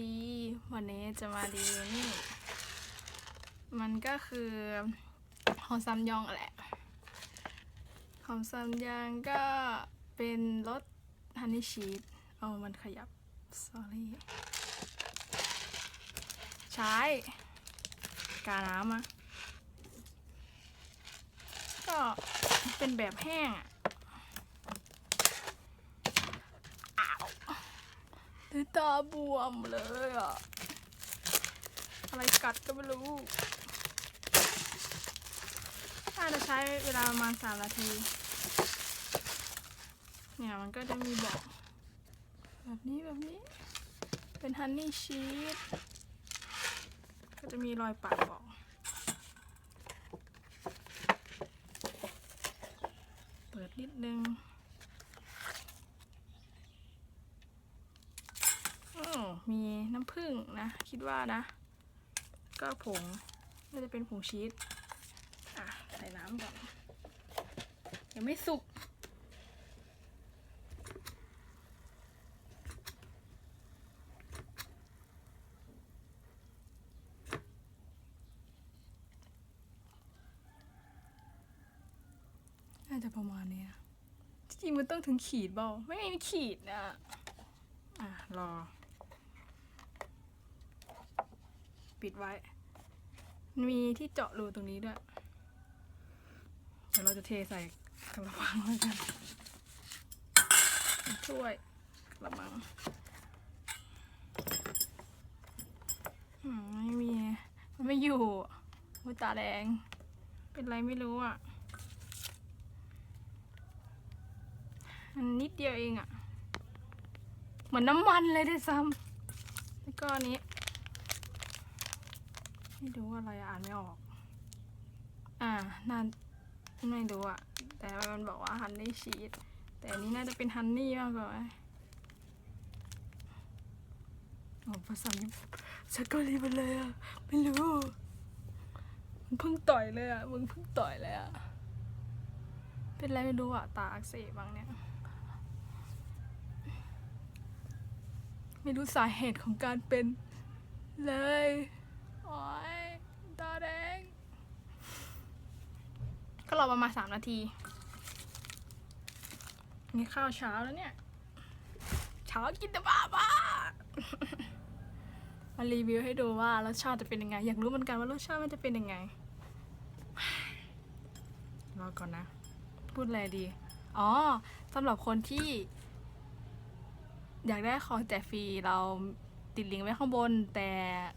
ดี วันนี้จะมารีวิวนี่ มันก็คือของซัมยองแหละของซัมยองก็เป็นรสฮันนี่ชีสเอามันขยับ sorry ใช้ กาน้ำอะก็เป็นแบบแห้งอะอ้าว ตาบวมเลยอะ อะไรกัดก็ไม่รู้น่าจะใช้เวลาประมาณสามนาที เนี่ยมันก็จะมีบอก แบบนี้แบบนี้ เป็นฮันนี่ชีสก็จะมีรอยปาดบอก เปิดนิดนึงออมีน้ำผึ้งนะ คิด ว่านะ ก็ผงน่าจะเป็นผงชีสอะใส่น้ำก่อนยังไม่สุกน่าจะประมาณนี้จริงมันต้องถึงขีดเปล่าไม่มีขีดนะอะ รอ ปิดไว้ มีที่เจาะรูตรงนี้ด้วย เดี๋ยวเราจะเทใส่กระมังแล้วกันช่วยกระมังอืมไม่มี มันไม่อยู่หัวตาแดง เป็นไรไม่รู้อะมันนิดเดียวเองอะ่ะ เหมือนน้ำมันเลยด้วยซ้ำแล้วก็อันนี้ ไม่รู้อะไรอะอ่านไม่ออก อ่านั่นไม่รู้อะแต่มันบอกว่าฮันนี่ชีสแต่อันนี้น่าจะเป็นฮันนี่มากกว่าไหมโอ้ภาษาญี่ปุ่นสกอรีไปเลยอะไม่รู้มันเพิ่งต่อยเลยอะมึงเพิ่งต่อยเลยอะเป็นไรไม่รู้อะตาอักเสบบางเนี่ย ไม่รู้สาเหตุของการเป็นเลย โอ้ย ตาแดง ก็รอประมาณสามนาที นี่ข้าวเช้าแล้วเนี่ย เช้ากินแต่บ้าบ้ามารีวิวให้ดูว่ารสชาติจะเป็นยังไง อยากรู้เหมือนกันว่ารสชาติมันจะเป็นยังไง รอก่อนนะ พูดอะไรดี อ๋อสำหรับคนที่ อยากได้ของแจกฟรีเรา ติดลิงก์ไว้ข้างบน แต่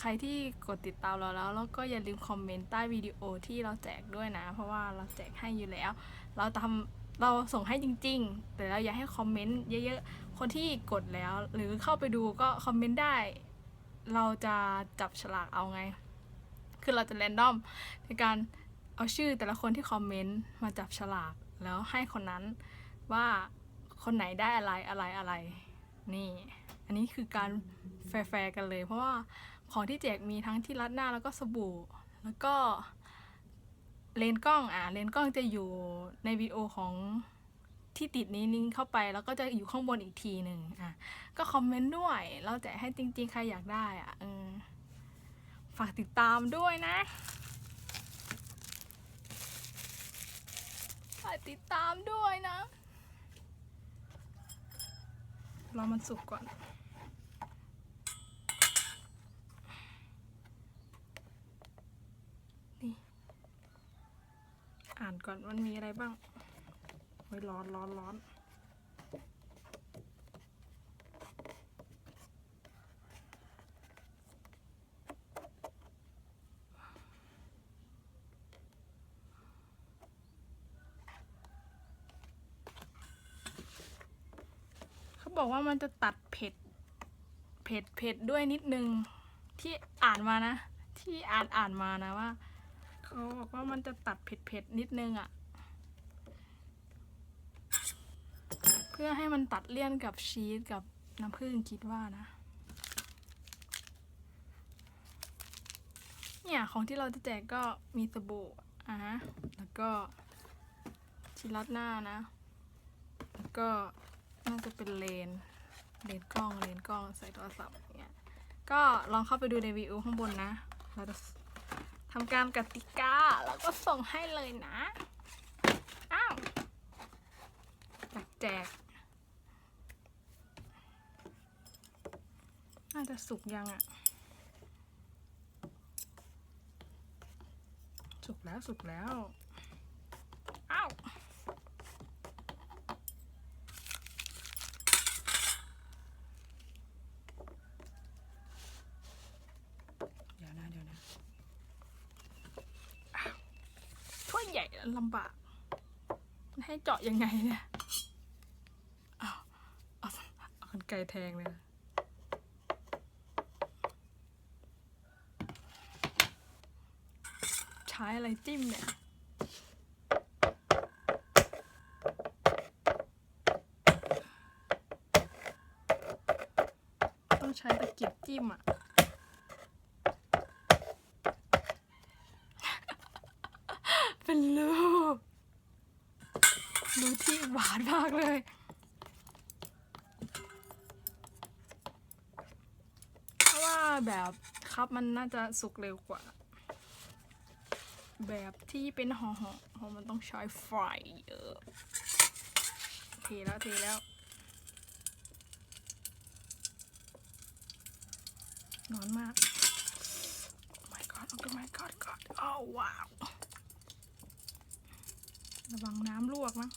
ใครที่กดติดตามเราแล้ว แล้วก็อย่าลืมคอมเมนต์ใต้วิดีโอที่เราแจกด้วยนะ เพราะว่าเราแจกให้อยู่แล้ว เราทำเราส่งให้จริง ๆ แต่เราอยากให้คอมเมนต์เยอะๆ คนที่กดแล้ว หรือเข้าไปดูก็คอมเมนต์ได้ เราจะจับฉลากเอาไง คือเราจะแรนดอมในการเอาชื่อแต่ละคนที่คอมเมนต์มาจับฉลากแล้วให้คนนั้นว่าคนไหนได้อะไรอะไรอะไรนี่ อันนี้คือการแฟร์กันเลย เพราะว่าของที่แจกมีทั้งที่รัดหน้าแล้วก็สบู่ แล้วก็เลนกล้องอะเลนกล้องจะอยู่ในวิดีโอของที่ติดนี้ลิงก์เข้าไปแล้วก็จะอยู่ข้างบนอีกทีหนึ่งอะก็คอมเมนต์ด้วย เราแจกให้จริง ๆ ใครอยากได้อะเออฝากติดตามด้วยนะฝากติดตามด้วยนะรอมันสุกก่อน อ่านก่อนมันมีอะไรบ้างไว้ยร้อนร้อนร้อนเขาบอกว่ามันจะตัดเผ็ด เผ็ดเผ็ดด้วยนิดนึง ที่อ่านมานะ ที่อ่านอ่านมานะว่า เขาบอกว่ามันจะตัดเผ็ดเผ็ดนิดนึงอะ่ะ เพื่อให้มันตัดเลี่ยนกับชีสกับน้ำผึ้งคิดว่านะ เนี่ยของที่เราจะแจกก็มีสบู่อะฮะแล้วก็ชิลัดหน้านะ แล้วก็น่าจะเป็นเลน เลนกล้องเลนกล้องใส่โทรศัพท์อย่างเงี้ยก็ลองเข้าไปดูในวีดีโอข้างบนนะเราจะ ทำการกติกาแล้วก็ส่งให้เลยนะ อ้าวแจกแจก น่าจะสุกยังอะสุกแล้วสุกแล้วอ้าว เดี๋ยวนะเดี๋ยวนะอ้าวถ้วยใหญ่ลำบาก ให้เจาะยังไงเนี่ยอ้าเอาเอากันไกรแทงเลยใช้อะไรจิ้มเนี่ยต้องใช้ตะเกียบจิ้มอะ เป็นรูรูที่ห วานมากเลย เพราะว่าแบบครับมันน่าจะสุกเร็วกว่า แบบที่เป็นห่อห่อๆเพราะมันต้องใช้ไฟเยอะเทแล้วเทแล้วร้อนมาก Oh my god Oh my god god อ้าวว้าวระวังน้ำลวกนะ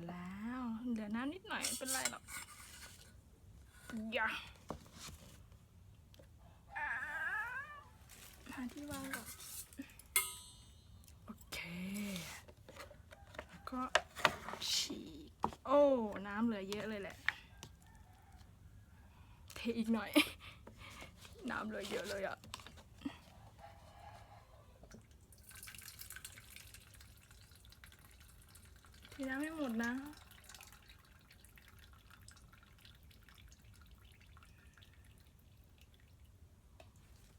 หมดแล้ว เหลือน้ำนิดหน่อยเป็นไรหรอกอย่าอ่าหาที่วางก่อนโอเค แล้วก็ฉีก โอ้ น้ำเหลือเยอะเลยแหละ เทอีกหน่อย น้ำเหลือเยอะเลยอะ ทีน้ำไม่หมดนะ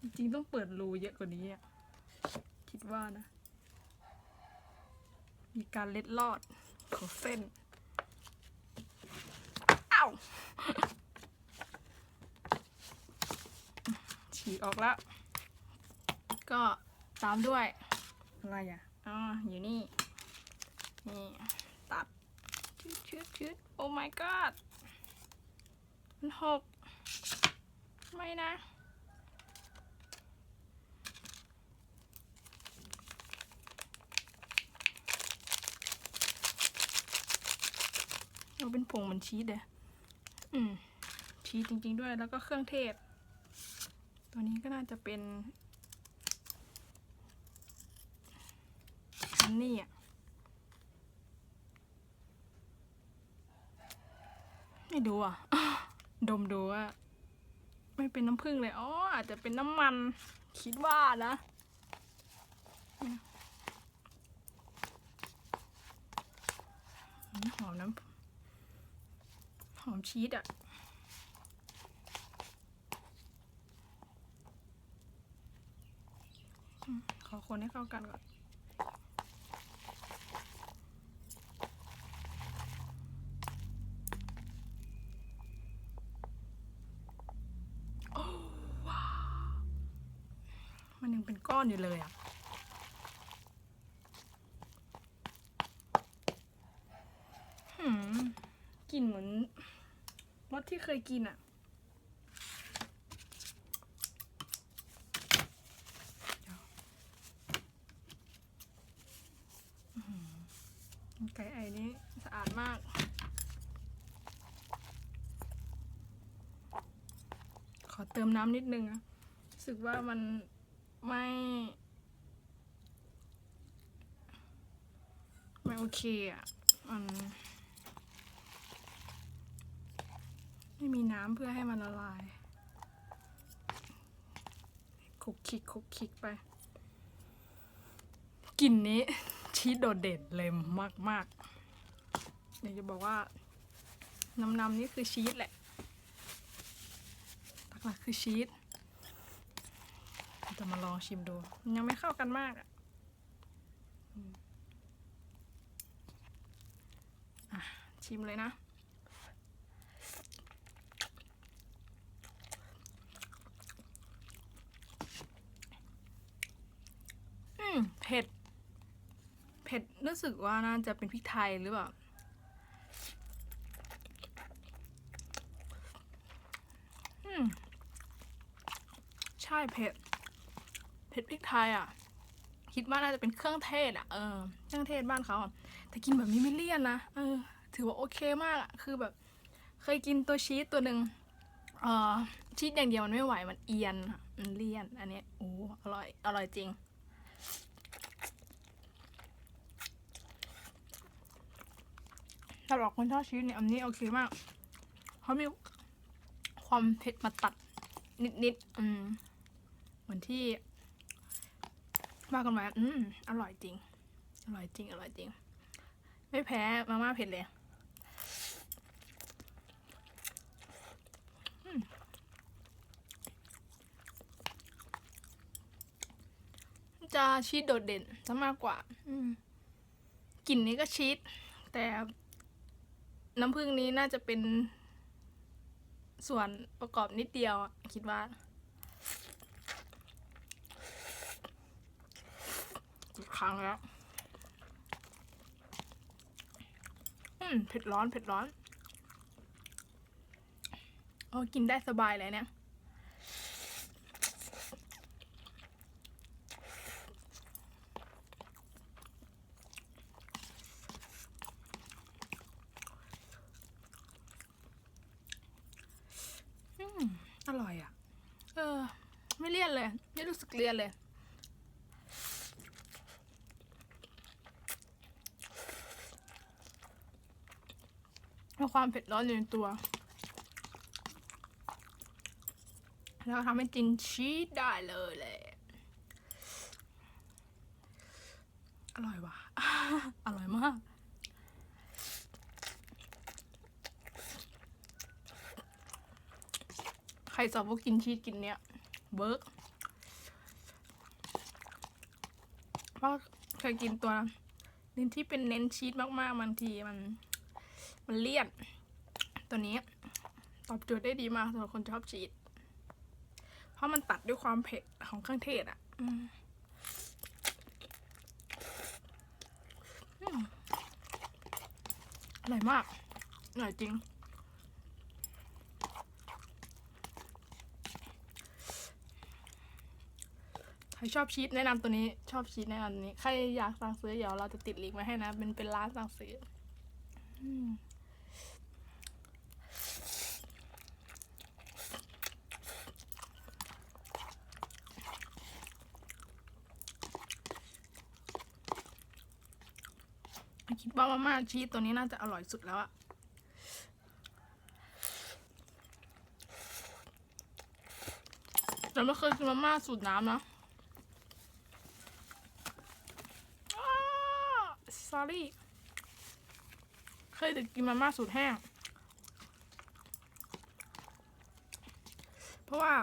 จริงๆต้องเปิดรูเยอะกว่านี้อะ คิดว่านะ มีการเล็ดลอดของเส้นอ้าวฉีกออกแล้ว ก็ตามด้วย อะไรอะ อ๋อ อยู่นี่ นี่ ชืดชืดชืดโอ้ my god มันหก ไม่นะเอาเป็นผงเหมือนชีสเลยอืม ชีสจริง ๆ ด้วย แล้วก็เครื่องเทศ ตัวนี้ก็น่าจะเป็นอันนี้อะ ไม่ดูอะ ดมดูว่าไม่เป็นน้ำผึ้งเลย อ๋อ อาจจะเป็นน้ำมัน คิดว่านะ หอมน้ำ หอมชีสอะขอคนให้เข้ากันก่อน โอ้ว้าว มันยังเป็น ก้อนอยู่เลยอะกลิ่นเหมือนรสที่เคยกินอะไก่ไอ้นี้สะอาดมากขอเติมน้ำนิดนึงนะรู้สึกว่ามัน ไม่ ไม่โอเคอะมันไม่มีน้ำเพื่อให้มันละลายคุกคิกคุกคิกไปกลิ่นนี้ชีสโดดเด่นเลยมากมากๆอยากจะบอกว่าน้ำนำๆนี่คือชีสแหละหลักๆคือชีส จะมาลองชิมดู ยังไม่เข้ากันมากอะอะ ชิมเลยนะ อืม เผ็ด เผ็ดรู้สึกว่าน่าจะเป็นพริกไทยหรือเปล่าอืม ใช่เผ็ด ผ็ดพริกไทยอะ คิดว่าน่าจะเป็นเครื่องเทศอะเออเครื่องเทศบ้านเขาแต่กินแบบนี้ไม่เลี่ยนนะเออ ถือว่าโอเคมากอะคือแบบ เคยกินตัวชีสตัวหนึ่งเออชีสอย่างเดียวมันไม่ไหวมันเอียนมันเลี่ยน อันนี้โอ้อร่อยอร่อยจริงสำหรับคนชอบชีสเนี่ยอันนี้โอเคมากเขามีความเผ็ดมาตัดนิดๆอืมเหมือนที่ ว่ากันไว้อืมอร่อยจริง อร่อยจริง อร่อยจริง ไม่แพ้มาม่าเผ็ดเลยจะชีสโดดเด่นซะมากกว่า อืมกลิ่นนี้ก็ชีสแต่น้ำผึ้งนี้น่าจะเป็นส่วนประกอบนิดเดียว คิดว่า กครั้งแล้วอืมเผ็ดร้อนเผ็ดร้อนโอ้กินได้สบายเลยเนี่ยอืมอร่อยอะ เออ ไม่เลี่ยนเลย ไม่รู้สึกเลี่ยนเลย มีความเผ็ดร้อนอยู่ในตัว แล้วทำให้กินชีสได้เลยแหละ อร่อยว่ะ อร่อยมาก ใครสอบว่ากินชีสกินเนี้ยเบิร์กเพราะเคยกินตัวนึงที่เป็นเน้นชีสมากๆบางทีมัน มันเลี่ยน ตัวนี้ตอบโจทย์ได้ดีมากสำหรับคนชอบชีสเพราะมันตัดด้วยความเผ็ดของเครื่องเทศอะอร่อยมากอร่อยจริง ใครชอบชีสแนะนำตัวนี้ ชอบชีสแนะนำตัวนี้ ใครอยากสั่งซื้อเดี๋ยวเราจะติดลิงก์ไว้ให้นะ เป็นเป็นร้านสั่งซื้อ คิดว่ามาม่าชีสตัวนี้น่าจะอร่อยสุดแล้วอะแต่ไม่เคยกินมาม่าสูตรน้ำนะ sorry เคยแต่กินมาม่าสูตรแห้ง เพราะว่า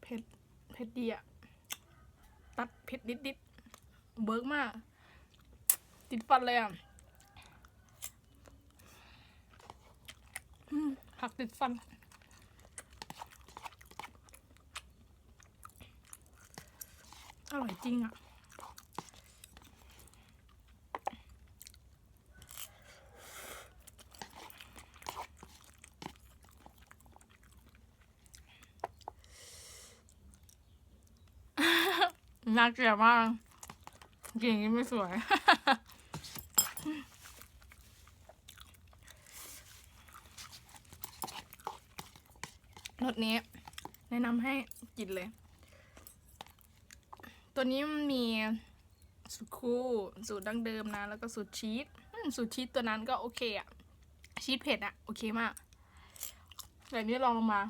เผ็ดเผ็ดดีอะตัดเผ็ดนิดๆ เบิร์กมาก ติดฟันเลยอะผักติดฟัน อร่อยจริงอะน่าเกลียดมาก เก่งยังไม่สวย รสนี้ แนะนำให้กินเลย ตัวนี้มันมีสูตรคู่ สูตรดั้งเดิมนะ แล้วก็สูตรชีสสูตรชีสตัวนั้นก็โอเคอะชีสเผ็ดอะโอเคมากแต่นี้ลองลงมา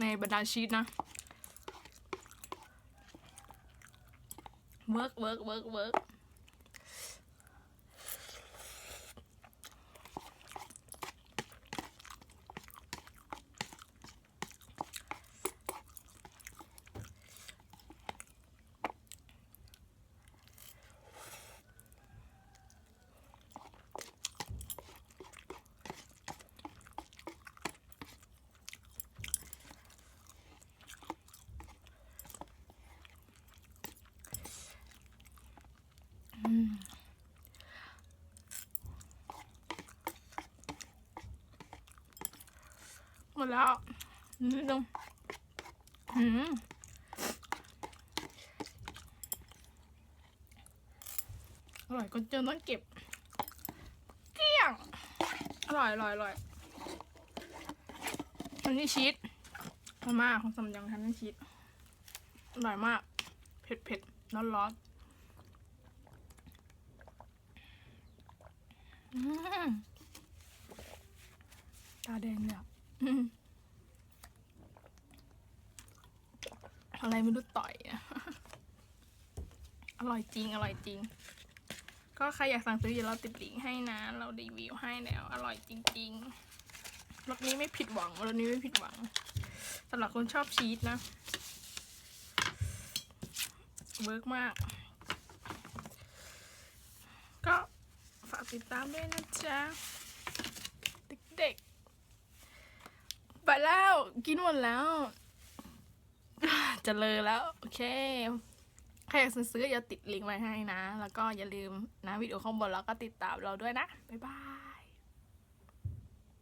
ในบรรดาชีสนะ เวิร์กเวิร์กเวิร์กเวิร์ก หมดแล้วนิดนึงหืมอร่อยก็เจอต้องเก็บ เกลี้ยง อร่อยอร่อยอร่อยอันนี้ชีสมาม่าของซัมยังทันนี่ชีสอร่อยมาก เผ็ดเผ็ดร้อนร้อนตาแดงเลยอะ อะไรไม่รู้ต่อยอะอร่อยจริง อร่อยจริง ก็ใครอยากสั่งซื้อเดี๋ยวเราติดลิงก์ให้นะ เรารีวิวให้แล้ว อร่อยจริงๆรสนี้ไม่ผิดหวังรสนี้ไม่ผิดหวังสำหรับคนชอบชีสนะเวิร์กมาก ก็ฝากติดตามด้วยนะจ๊ะ เด็กๆ ไปแล้ว กินหมดแล้ว จะเลยแล้ว โอเคใครอยากซื้ออย่าติดลิงก์ไว้ให้นะ แล้วก็อย่าลืมนะวิดีโอข้างบนแล้วก็ติดตามเราด้วยนะ บ๊ายบาย